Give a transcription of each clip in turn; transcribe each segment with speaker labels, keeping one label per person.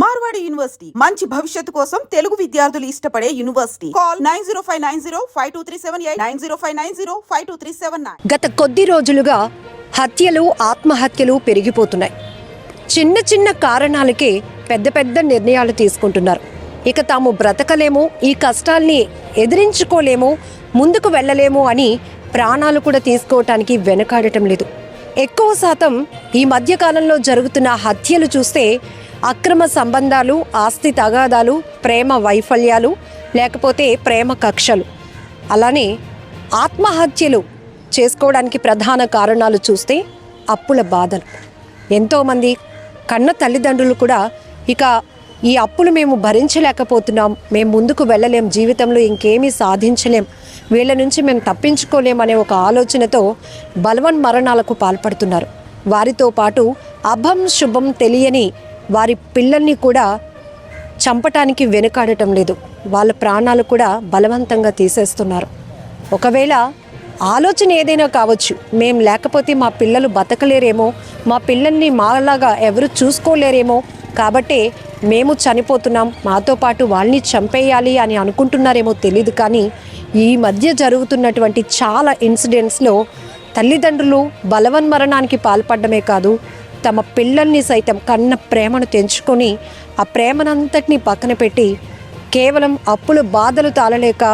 Speaker 1: Marwadi university. మంచి భవిష్యత్తు కోసం తెలుగు విద్యార్థులు ఇష్టపడే university. Call nine zero five nine zero five two three seven eight nine zero five nine zero five two three seven nine.
Speaker 2: గత కొద్ది రోజులుగా హత్యలు ఆత్మహత్యలు పెరిగిపోతున్నాయి. చిన్న చిన్న కారణాలకే పెద్ద పెద్ద నిర్ణయాలు తీసుకుంటున్నారు. ఇక తాము బ్రతకలేము ఈ కష్టాల్ని ఎదిరించుకోలేము ముందుకు వెళ్ళలేము అని ప్రాణాలు కూడా తీసుకోవటానికి వెనకాడటం లేదు. ఎక్కువ శాతం ఈ మధ్యకాలంలో జరుగుతున్న హత్యలు చూస్తే అక్రమ సంబంధాలు ఆస్తి తగాదాలు ప్రేమ వైఫల్యాలు లేకపోతే ప్రేమ కక్షలు. అలానే ఆత్మహత్యలు చేసుకోవడానికి ప్రధాన కారణాలు చూస్తే అప్పుల బాధలు. ఎంతోమంది కన్న తల్లిదండ్రులు కూడా ఇక ఈ అప్పులు మేము భరించలేకపోతున్నాం. మేము ముందుకు వెళ్ళలేం. జీవితంలో ఇంకేమీ సాధించలేం. వీళ్ళ నుంచి మేము తప్పించుకోలేం అనే ఒక ఆలోచనతో బలవన్ మరణాలకు పాల్పడుతున్నారు. వారితో పాటు అభం శుభం తెలియని వారి పిల్లల్ని కూడా చంపటానికి వెనుకాడటం లేదు. వాళ్ళ ప్రాణాలు కూడా బలవంతంగా తీసేస్తున్నారు. ఒకవేళ ఆలోచన ఏదైనా కావచ్చు మేము లేకపోతే మా పిల్లలు బతకలేరేమో మా పిల్లల్ని మాలాగా ఎవరు చూసుకోలేరేమో కాబట్టే మేము చనిపోతున్నాం మాతో పాటు వాళ్ళని చంపేయాలి అని అనుకుంటున్నారేమో తెలియదు కానీ ఈ మధ్య జరుగుతున్నటువంటి చాలా ఇన్సిడెంట్స్లో తల్లిదండ్రులు బలవన్మరణానికి పాల్పడమే కాదు తమ పిల్లల్ని సైతం కన్న ప్రేమను తెంచుకొని ఆ ప్రేమనంతటిని పక్కన పెట్టి కేవలం అప్పుల బాధలు తాళలేక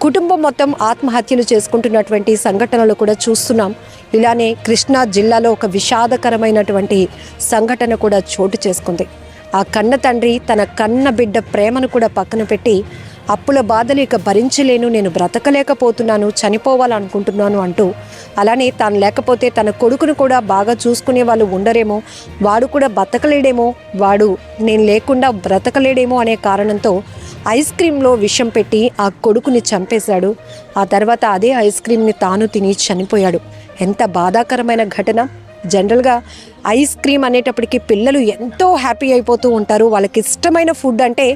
Speaker 2: కుటుంబం మొత్తం ఆత్మహత్యలు చేసుకుంటున్నటువంటి సంఘటనలు కూడా చూస్తున్నాం. ఇలానే కృష్ణా జిల్లాలో ఒక విషాదకరమైనటువంటి సంఘటన కూడా చోటు చేసుకుంది. ఆ కన్న తండ్రి తన కన్న బిడ్డ ప్రేమను కూడా పక్కన పెట్టి అప్పుల బాధలు ఇక భరించలేను నేను బ్రతకలేకపోతున్నాను చనిపోవాలనుకుంటున్నాను అంటూ అలానే తాను లేకపోతే తన కొడుకును కూడా బాగా చూసుకునే వాళ్ళు ఉండరేమో వాడు కూడా బతకలేడేమో వాడు నేను లేకుండా బ్రతకలేడేమో అనే కారణంతో ఐస్ క్రీంలో విషం పెట్టి ఆ కొడుకుని చంపేశాడు. ఆ తర్వాత అదే ఐస్ క్రీమ్ని తాను తిని చనిపోయాడు. ఎంత బాధాకరమైన ఘటన. జనరల్గా ఐస్ క్రీమ్ అనేటప్పటికి పిల్లలు ఎంతో హ్యాపీ అయిపోతూ ఉంటారు. వాళ్ళకి ఇష్టమైన ఫుడ్ అంటే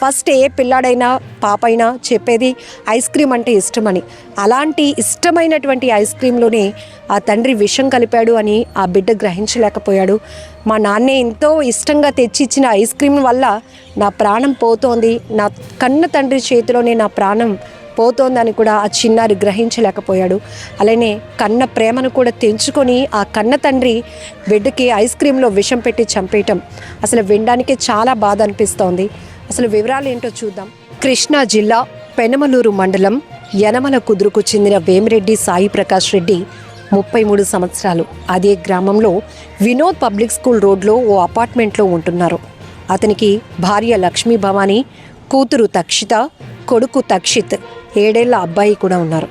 Speaker 2: ఫస్ట్ ఏ పిల్లాడైనా పాపైనా చెప్పేది ఐస్ క్రీమ్ అంటే ఇష్టమని. అలాంటి ఇష్టమైనటువంటి ఐస్ క్రీమ్లోనే ఆ తండ్రి విషం కలిపాడు అని ఆ బిడ్డ గ్రహించలేకపోయాడు. మా నాన్నే ఎంతో ఇష్టంగా తెచ్చి ఇచ్చిన ఐస్ క్రీమ్ వల్ల నా ప్రాణం పోతోంది. నా కన్న తండ్రి చేతిలోనే నా ప్రాణం పోతోందని కూడా ఆ చిన్నారి గ్రహించలేకపోయాడు. అలానే కన్న ప్రేమను కూడా తెంచుకొని ఆ కన్న తండ్రి బిడ్డకి ఐస్ క్రీంలో విషం పెట్టి చంపేయటం అసలు వినడానికే చాలా బాధ అనిపిస్తోంది. అసలు వివరాలు ఏంటో చూద్దాం. కృష్ణా జిల్లా పెనమలూరు మండలం యనమల కుదురుకు చెందిన వేమిరెడ్డి సాయి ప్రకాష్ రెడ్డి ముప్పై మూడు సంవత్సరాలు. అదే గ్రామంలో వినోద్ పబ్లిక్ స్కూల్ రోడ్లో ఓ అపార్ట్మెంట్లో ఉంటున్నారు. అతనికి భార్య లక్ష్మీ భవానీ కూతురు తక్షిత కొడుకు తక్షిత్ ఏడేళ్ళ అబ్బాయి కూడా ఉన్నారు.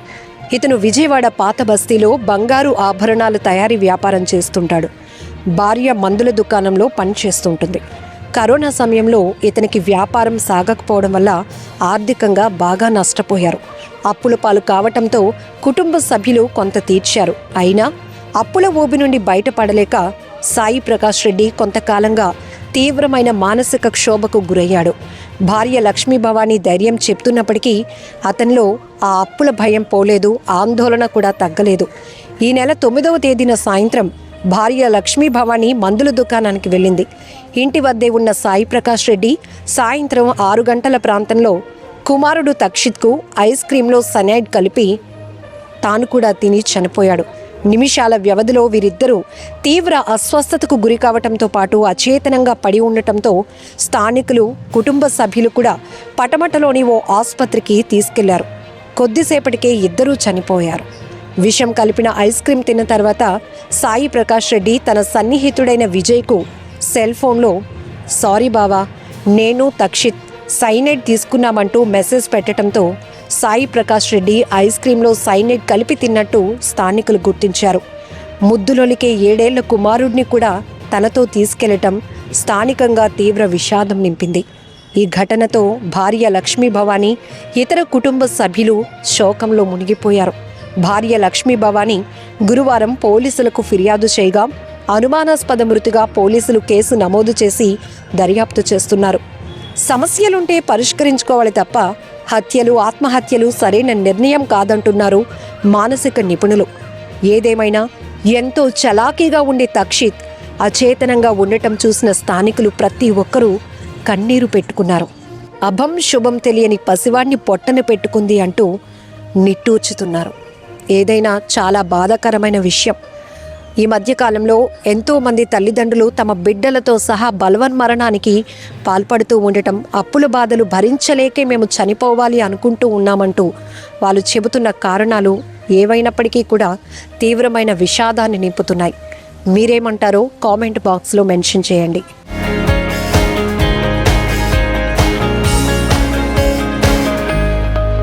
Speaker 2: ఇతను విజయవాడ పాత బస్తీలో బంగారు ఆభరణాల తయారీ వ్యాపారం చేస్తుంటాడు. భార్య మందుల దుకాణంలో పనిచేస్తుంటుంది కరోనా సమయంలో ఇతనికి వ్యాపారం సాగకపోవడం వల్ల ఆర్థికంగా బాగా నష్టపోయారు. అప్పుల పాలు కావటంతో కుటుంబ సభ్యులు కొంత తీర్చారు. అయినా అప్పుల ఊబి నుండి బయటపడలేక సాయి ప్రకాష్ రెడ్డి కొంతకాలంగా తీవ్రమైన మానసిక క్షోభకు గురయ్యాడు. భార్య లక్ష్మీ భవానీ ధైర్యం చెప్తున్నప్పటికీ అతనిలో ఆ అప్పుల భయం పోలేదు ఆందోళన కూడా తగ్గలేదు. ఈ నెల తొమ్మిదవ తేదీన సాయంత్రం భార్య లక్ష్మీ భవానీ మందుల దుకాణానికి వెళ్ళింది. ఇంటి వద్దే ఉన్న సాయి ప్రకాష్ రెడ్డి సాయంత్రం ఆరు గంటల ప్రాంతంలో కుమారుడు తక్షిత్కు ఐస్ క్రీంలో సనైడ్ కలిపి తాను కూడా తిని చనిపోయాడు. నిమిషాల వ్యవధిలో వీరిద్దరూ తీవ్ర అస్వస్థతకు గురి కావటంతో పాటు అచేతనంగా పడి ఉండటంతో స్థానికులు కుటుంబ సభ్యులు కూడా పటమటలోని ఓ ఆసుపత్రికి తీసుకెళ్ళారు. కొద్దిసేపటికే ఇద్దరూ చనిపోయారు. విషం కలిపిన ఐస్ క్రీం తిన్న తర్వాత సాయి ప్రకాష్ రెడ్డి తన సన్నిహితుడైన విజయ్కు సెల్ ఫోన్లో సారీ బావా నేను తక్షిత్ సైనైడ్ తీసుకున్నామంటూ మెసేజ్ పెట్టడంతో సాయి ప్రకాష్ రెడ్డి ఐస్ క్రీంలో సైనైడ్ కలిపి తిన్నట్టు స్థానికులు గుర్తించారు. ముద్దులొలికే ఏడేళ్ళ కుమారుడిని కూడా తనతో తీసుకెళ్ళటం స్థానికంగా తీవ్ర విషాదం నింపింది. ఈ ఘటనతో భార్య లక్ష్మీ భవానీ ఇతర కుటుంబ సభ్యులు శోకంలో మునిగిపోయారు. భార్య లక్ష్మీ భవానీ గురువారం పోలీసులకు ఫిర్యాదు చేయగా అనుమానాస్పద మృతిగా పోలీసులు కేసు నమోదు చేసి దర్యాప్తు చేస్తున్నారు. సమస్యలుంటే పరిష్కరించుకోవాలి తప్ప హత్యలు ఆత్మహత్యలు సరైన నిర్ణయం కాదంటున్నారు మానసిక నిపుణులు. ఏదేమైనా ఎంతో చలాకీగా ఉండే తక్షిత్ అచేతనంగా ఉండటం చూసిన స్థానికులు ప్రతి ఒక్కరూ కన్నీరు పెట్టుకున్నారు. అభం శుభం తెలియని పసివాణ్ణి పొట్టన పెట్టుకుంది అంటూ నిట్టూర్చుతున్నారు. ఏదైనా చాలా బాధాకరమైన విషయం. ఈ మధ్యకాలంలో ఎంతో మంది తల్లిదండ్రులు తమ బిడ్డలతో సహా బలవన్ మరణానికి పాల్పడుతూ ఉండటం అప్పుల బాధలు భరించలేకే మేము చనిపోవాలి అనుకుంటూ ఉన్నామంటూ వాళ్ళు చెబుతున్న కారణాలు ఏవైనప్పటికీ కూడా తీవ్రమైన విషాదాన్ని నింపుతున్నాయి. మీరేమంటారో కామెంట్ బాక్స్లో మెన్షన్ చేయండి.